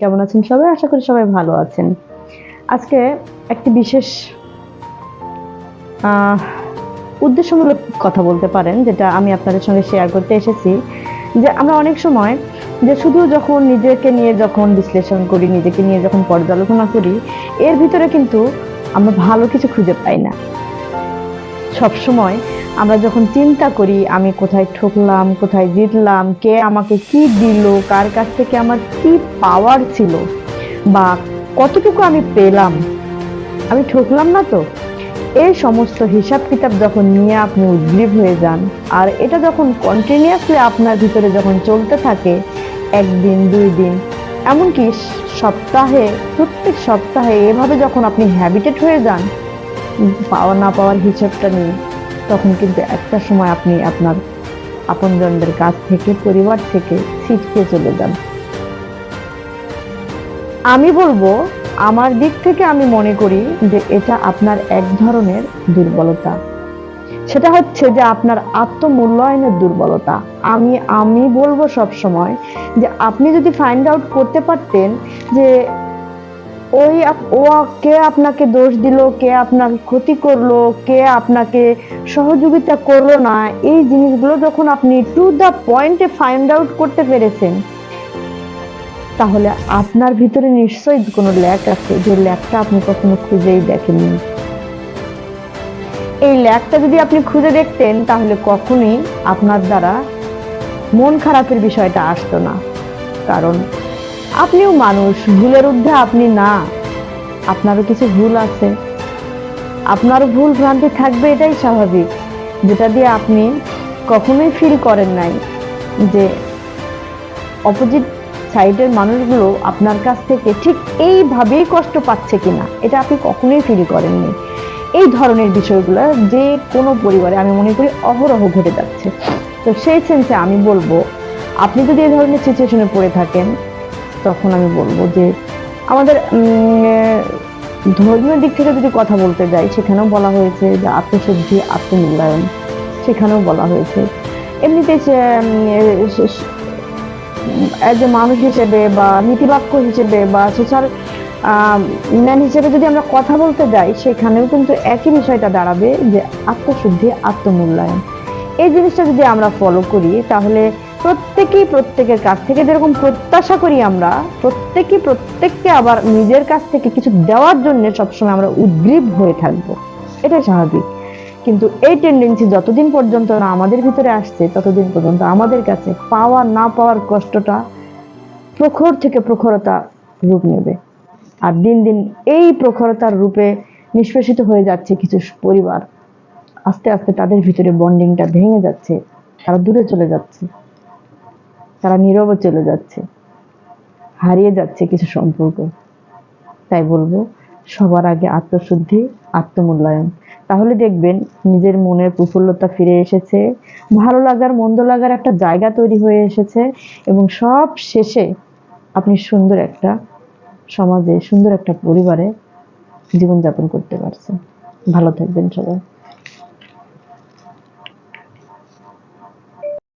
কেমন আছেন সবাই? আশা করি সবাই ভালো আছেন। আজকে একটি বিশেষ উদ্দেশ্যমূলক কথা বলতে পারেন, যেটা আমি আপনাদের সঙ্গে শেয়ার করতে এসেছি। যে আমরা অনেক সময়, যে শুধু যখন নিজেকে নিয়ে যখন বিশ্লেষণ করি, নিজেকে নিয়ে যখন পর্যালোচনা করি, এর ভিতরে কিন্তু আমরা ভালো কিছু খুঁজে পাই না। সব সময় আমরা যখন চিন্তা করি, আমি কোথায় ঠকলাম, কোথায় জিতলাম, কে আমাকে কি দিল, কার কাছ থেকে আমার কি পাওয়ার ছিল বা কতটুকু আমি পেলাম, আমি ঠকলাম না তো? এই সমস্ত হিসাব কিতাব যখন নিয়ে আপনি উদ্গ্রীব হয়ে যান, আর এটা যখন কন্টিনিউয়াসলি আপনার ভিতরে যখন চলতে থাকে, একদিন, দুই দিন, এমনকি সপ্তাহে, প্রত্যেক সপ্তাহে এভাবে যখন আপনি হ্যাবিটেড হয়ে যান পাওয়া না পাওয়ার হিসাবটা নিয়ে, তখন কিন্তু একটা সময় আপনি আপনার আপনজনদের কাছ থেকে, পরিবার থেকে ছিটকে চলে যান। আমি বলব, আমার দিক থেকে আমি মনে করি যে এটা আপনার এক ধরনের দুর্বলতা। সেটা হচ্ছে যে আপনার আত্মমূল্যায়নের দুর্বলতা। আমি আমি বলব সব সময় যে আপনি যদি ফাইন্ড আউট করতে পারতেন যে ওই ও কে আপনাকে দোষ দিল, কে আপনাকে ক্ষতি করল, কে আপনাকে সহযোগিতা করল না, এই জিনিসগুলো যখন আপনি টু দ্য পয়েন্টে ফাইন্ড আউট করতে পেরেছেন, তাহলে আপনার ভিতরে নিশ্চয়ই কোনো ল্যাক আছে। যে ল্যাকটা আপনি কখনো খুঁজেই দেখেননি। এই ল্যাকটা যদি আপনি খুঁজে দেখতেন, তাহলে কখনোই আপনার দ্বারা মন খারাপের বিষয়টা আসতো না। কারণ আপনিও মানুষ, ভুলের ঊর্ধ্বে আপনি না। আপনারও কিছু ভুল আছে। আপনারও ভুল ভ্রান্তি থাকবে, এটাই স্বাভাবিক। যেটা দিয়ে আপনি কখনোই ফিল করেন নাই যে অপোজিট সাইডের মানুষগুলো আপনার কাছ থেকে ঠিক এইভাবেই কষ্ট পাচ্ছে কিনা, এটা আপনি কখনোই ফিল করেননি। এই ধরনের বিষয়গুলো যে কোনো পরিবারে আমি মনে করি অহরহ ঘটে যাচ্ছে। তো সেই সেন্সে আমি বলব, আপনি যদি এই ধরনের সিচুয়েশনে পড়ে থাকেন তখন আমি বলব যে আমাদের ধর্মীয় দিক থেকে যদি কথা বলতে যাই, সেখানেও বলা হয়েছে যে আত্মশুদ্ধি, আত্মমূল্যায়ন, সেখানেও বলা হয়েছে। এমনিতে অ্যাজ এ মানুষ হিসেবে বা নীতিবাক্য হিসেবে বা সোশ্যাল ম্যান হিসেবে যদি আমরা কথা বলতে যাই, সেখানেও কিন্তু একই বিষয়টা দাঁড়াবে যে আত্মশুদ্ধি, আত্মমূল্যায়ন। এই জিনিসটা যদি আমরা ফলো করি, তাহলে প্রত্যেকেই প্রত্যেকের কাছ থেকে যেরকম প্রত্যাশা করি আমরা, প্রত্যেকেই প্রত্যেককে আবার নিজের কাছ থেকে কিছু দেওয়ার জন্য সবসময় আমরা উদ্গ্রীব হয়ে থাকব। এটাই স্বাভাবিক। কিন্তু এই টেন্ডেন্সি যতদিন পর্যন্ত না আমাদের ভিতরে আসছে, ততদিন পর্যন্ত আমাদের কাছে পাওয়া না পাওয়ার কষ্টটা প্রখর থেকে প্রখরতা রূপ নেবে। আর দিন দিন এই প্রখরতার রূপে নিষ্পেষিত হয়ে যাচ্ছে কিছু পরিবার। আস্তে আস্তে তাদের ভিতরে বন্ডিংটা ভেঙে যাচ্ছে, তারা দূরে চলে যাচ্ছে। তারা নীরবে চলে যাচ্ছে। হারিয়ে যাচ্ছে কিছু সম্পর্ক। তাই বলব, সবার আগে আত্মশুদ্ধি, আত্মমূল্যায়ন। তাহলে দেখবেন, নিজের মনের প্রফুল্লতা ফিরে এসেছে, ভালো লাগার, মন্দ লাগার একটা জায়গা তৈরি হয়ে এসেছে এবং সব শেষে আপনি সুন্দর একটা সমাজে, সুন্দর একটা পরিবারে জীবনযাপন করতে পারছেন। ভালো থাকবেন সবাই।